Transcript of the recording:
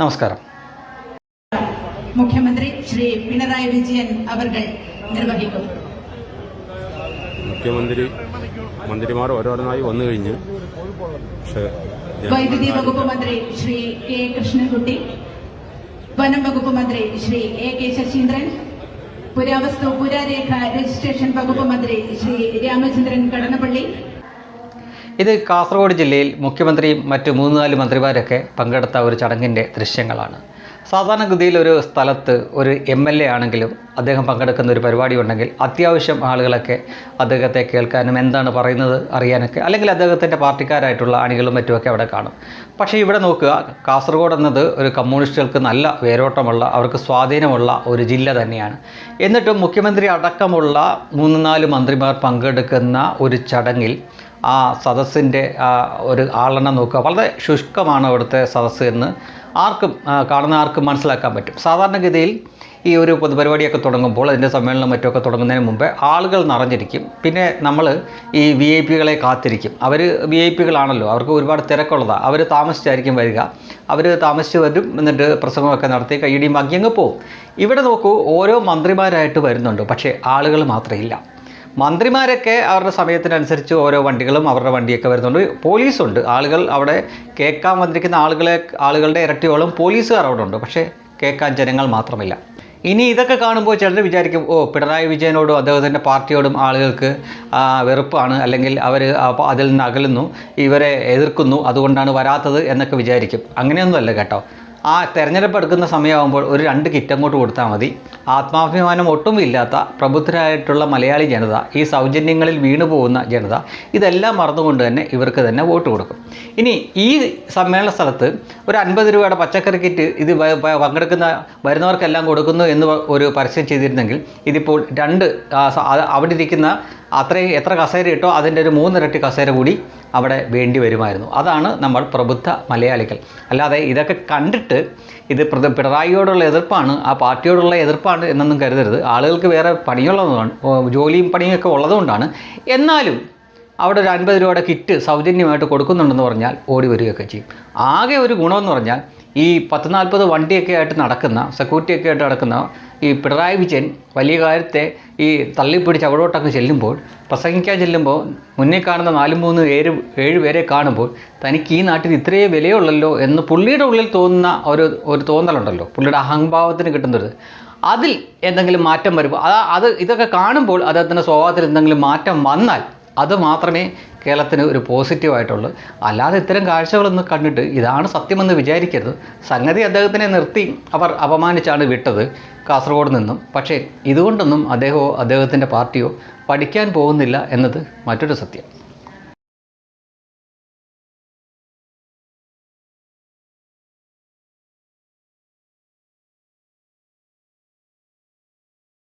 നമസ്കാരം. മുഖ്യമന്ത്രി ശ്രീ പിണറായി വിജയൻ അവർ നിർവഹിക്കും. മുഖ്യമന്ത്രി മന്ത്രിമാർ ഓരോന്നായി വന്നു കഴിഞ്ഞ് പക്ഷേ വൈദ്യുതി വകുപ്പ് മന്ത്രി ശ്രീ കെ കൃഷ്ണൻകുട്ടി വനം വകുപ്പ് മന്ത്രി ശ്രീ എ കെ ശശീന്ദ്രൻ പുരാവസ്തു പുരാരേഖ രജിസ്ട്രേഷൻ വകുപ്പ് മന്ത്രി ശ്രീ രാമചന്ദ്രൻ കടന്നപ്പള്ളി ഇത് കാസർഗോഡ് ജില്ലയിൽ മുഖ്യമന്ത്രിയും മറ്റ് മൂന്ന് നാല് മന്ത്രിമാരൊക്കെ പങ്കെടുത്ത ഒരു ചടങ്ങിന്റെ ദൃശ്യങ്ങളാണ്. സാധാരണഗതിയിൽ ഒരു സ്ഥലത്ത് ഒരു എം എൽ എ ആണെങ്കിലും അദ്ദേഹം പങ്കെടുക്കുന്ന ഒരു പരിപാടി ഉണ്ടെങ്കിൽ അത്യാവശ്യം ആളുകളൊക്കെ അദ്ദേഹത്തെ കേൾക്കാനും എന്താണ് പറയുന്നത് അറിയാനൊക്കെ അല്ലെങ്കിൽ അദ്ദേഹത്തിന്റെ പാർട്ടിക്കാരായിട്ടുള്ള അണികളും മറ്റുമൊക്കെ അവിടെ കാണും. പക്ഷേ ഇവിടെ നോക്കുക കാസർഗോഡ് എന്നത് ഒരു കമ്മ്യൂണിസ്റ്റുകൾക്ക് നല്ല വേരോട്ടമുള്ള അവർക്ക് സ്വാധീനമുള്ള ഒരു ജില്ല തന്നെയാണ്. എന്നിട്ടും മുഖ്യമന്ത്രി അടക്കമുള്ള മൂന്ന് നാല് മന്ത്രിമാർ പങ്കെടുക്കുന്ന ഒരു ചടങ്ങിൽ ആ സദസ്സിന്റെ ആ ഒരു ആളെണ്ണം നോക്കുക. വളരെ ശുഷ്കമാണ് അവിടുത്തെ സദസ്സ് എന്ന് ആർക്കും കാണുന്ന ആർക്കും മനസ്സിലാക്കാൻ പറ്റും. സാധാരണഗതിയിൽ ഈ ഒരു പൊതുപരിപാടിയൊക്കെ തുടങ്ങുമ്പോൾ അതിന്റെ സമ്മേളനം മറ്റുമൊക്കെ തുടങ്ങുന്നതിന് മുമ്പേ ആളുകൾ നിറഞ്ഞിരിക്കും. പിന്നെ നമ്മൾ ഈ വി ഐ പികളെ കാത്തിരിക്കും. അവർ വി ഐ പികളാണല്ലോ അവർക്ക് ഒരുപാട് തിരക്കുള്ളതാണ് അവർ താമസിച്ചായിരിക്കും വരിക. അവർ താമസിച്ച് വരും എന്നിട്ട് പ്രസംഗമൊക്കെ നടത്തി കൈയടിയും ബാക്കി അങ്ങ് പോവും. ഇവിടെ നോക്കൂ ഓരോ മന്ത്രിമാരായിട്ട് വരുന്നുണ്ട്. പക്ഷേ ആളുകൾ മാത്രമില്ല. മന്ത്രിമാരൊക്കെ അവരുടെ സമയത്തിനനുസരിച്ച് ഓരോ വണ്ടികളും അവരുടെ വണ്ടിയൊക്കെ വരുന്നുണ്ട്. പോലീസുണ്ട്. ആളുകൾ അവിടെ കേൾക്കാൻ വന്നിരിക്കുന്ന ആളുകളെ ആളുകളുടെ ഇരട്ടിയോളം പോലീസുകാർ അവിടെ ഉണ്ട്. പക്ഷേ കേൾക്കാൻ ജനങ്ങൾ മാത്രമില്ല. ഇനി ഇതൊക്കെ കാണുമ്പോൾ ചിലർ വിചാരിക്കും ഓ പിണറായി വിജയനോടും അദ്ദേഹത്തിന്റെ പാർട്ടിയോടും ആളുകൾക്ക് വെറുപ്പാണ്. അല്ലെങ്കിൽ അവർ അതിൽ നിന്ന് അകലുന്നു ഇവരെ എതിർക്കുന്നു അതുകൊണ്ടാണ് വരാത്തത് എന്നൊക്കെ വിചാരിക്കും. അങ്ങനെയൊന്നുമല്ല കേട്ടോ. ആ തെരഞ്ഞെടുപ്പ് എടുക്കുന്ന സമയമാകുമ്പോൾ ഒരു രണ്ട് കിറ്റ് അങ്ങോട്ട് കൊടുത്താൽ മതി. ആത്മാഭിമാനം ഒട്ടും ഇല്ലാത്ത പ്രബുദ്ധരായിട്ടുള്ള മലയാളി ജനത ഈ സൗജന്യങ്ങളിൽ വീണു പോകുന്ന ജനത ഇതെല്ലാം മറന്നുകൊണ്ട് തന്നെ ഇവർക്ക് തന്നെ വോട്ട് കൊടുക്കും. ഇനി ഈ സമ്മേളന സ്ഥലത്ത് ഒരു അൻപത് രൂപയുടെ പച്ചക്കറി കിറ്റ് ഇത് പങ്കെടുക്കുന്ന വരുന്നവർക്കെല്ലാം കൊടുക്കുന്നു എന്ന് ഒരു പരസ്യം ചെയ്തിരുന്നെങ്കിൽ ഇതിപ്പോൾ രണ്ട് അവിടെ ഇരിക്കുന്ന അത്രയും എത്ര കസേര ഇട്ടോ അതിന്റെ ഒരു മൂന്നിരട്ടി കസേര കൂടി അവിടെ വേണ്ടി വരുമായിരുന്നു. അതാണ് നമ്മൾ പ്രബുദ്ധ മലയാളികൾ. അല്ലാതെ ഇതൊക്കെ കണ്ടിട്ട് ഇത് പിണറായിയോടുള്ള എതിർപ്പാണ് ആ പാർട്ടിയോടുള്ള എതിർപ്പാണ് എന്നൊന്നും കരുതരുത്. ആളുകൾക്ക് വേറെ പണിയുള്ളതുകൊണ്ട് ജോലിയും പണിയും ഒക്കെ ഉള്ളതുകൊണ്ടാണ്. എന്നാലും അവിടെ ഒരു അൻപത് രൂപയുടെ കിറ്റ് സൗജന്യമായിട്ട് കൊടുക്കുന്നുണ്ടെന്ന് പറഞ്ഞാൽ ഓടി വരികയൊക്കെ ചെയ്യും. ആകെ ഒരു ഗുണമെന്ന് പറഞ്ഞാൽ ഈ പത്ത് നാൽപ്പത് വണ്ടിയൊക്കെ ആയിട്ട് നടക്കുന്ന സെക്യൂരിറ്റിയൊക്കെ ആയിട്ട് നടക്കുന്ന ഈ പിണറായി വിജയൻ വലിയ കാര്യത്തെ ഈ തള്ളിപ്പിടിച്ച് അവിടോട്ടൊക്കെ ചെല്ലുമ്പോൾ പ്രസംഗിക്കാൻ ചെല്ലുമ്പോൾ മുന്നേ കാണുന്ന നാലും മൂന്ന് ഏഴ് ഏഴ് പേരെ കാണുമ്പോൾ തനിക്ക് ഈ നാട്ടിൽ ഇത്രയേ വിലയുള്ളല്ലോ എന്ന് പുള്ളിയുടെ ഉള്ളിൽ തോന്നുന്ന ഒരു ഒരു തോന്നലുണ്ടല്ലോ. പുള്ളിയുടെ അഹംഭാവത്തിന് കിട്ടുന്നത്. അതിൽ എന്തെങ്കിലും മാറ്റം വരുമ്പോൾ അത് അത് ഇതൊക്കെ കാണുമ്പോൾ അദ്ദേഹത്തിന്റെ സ്വഭാവത്തിൽ എന്തെങ്കിലും മാറ്റം വന്നാൽ അത് മാത്രമേ കേരളത്തിന് ഒരു പോസിറ്റീവായിട്ടുള്ളൂ അല്ലാതെ ഇത്തരം കാഴ്ചകളൊന്നും കണ്ടിട്ട് ഇതാണ് സത്യമെന്ന് വിചാരിക്കരുത്. സംഗതി അദ്ദേഹത്തിനെ നിർത്തി അവർ അപമാനിച്ചാണ് വിട്ടത് കാസർഗോഡ് നിന്നും. പക്ഷേ ഇതുകൊണ്ടൊന്നും അദ്ദേഹമോ അദ്ദേഹത്തിന്റെ പാർട്ടിയോ പഠിക്കാൻ പോകുന്നില്ല എന്നത് മറ്റൊരു സത്യം.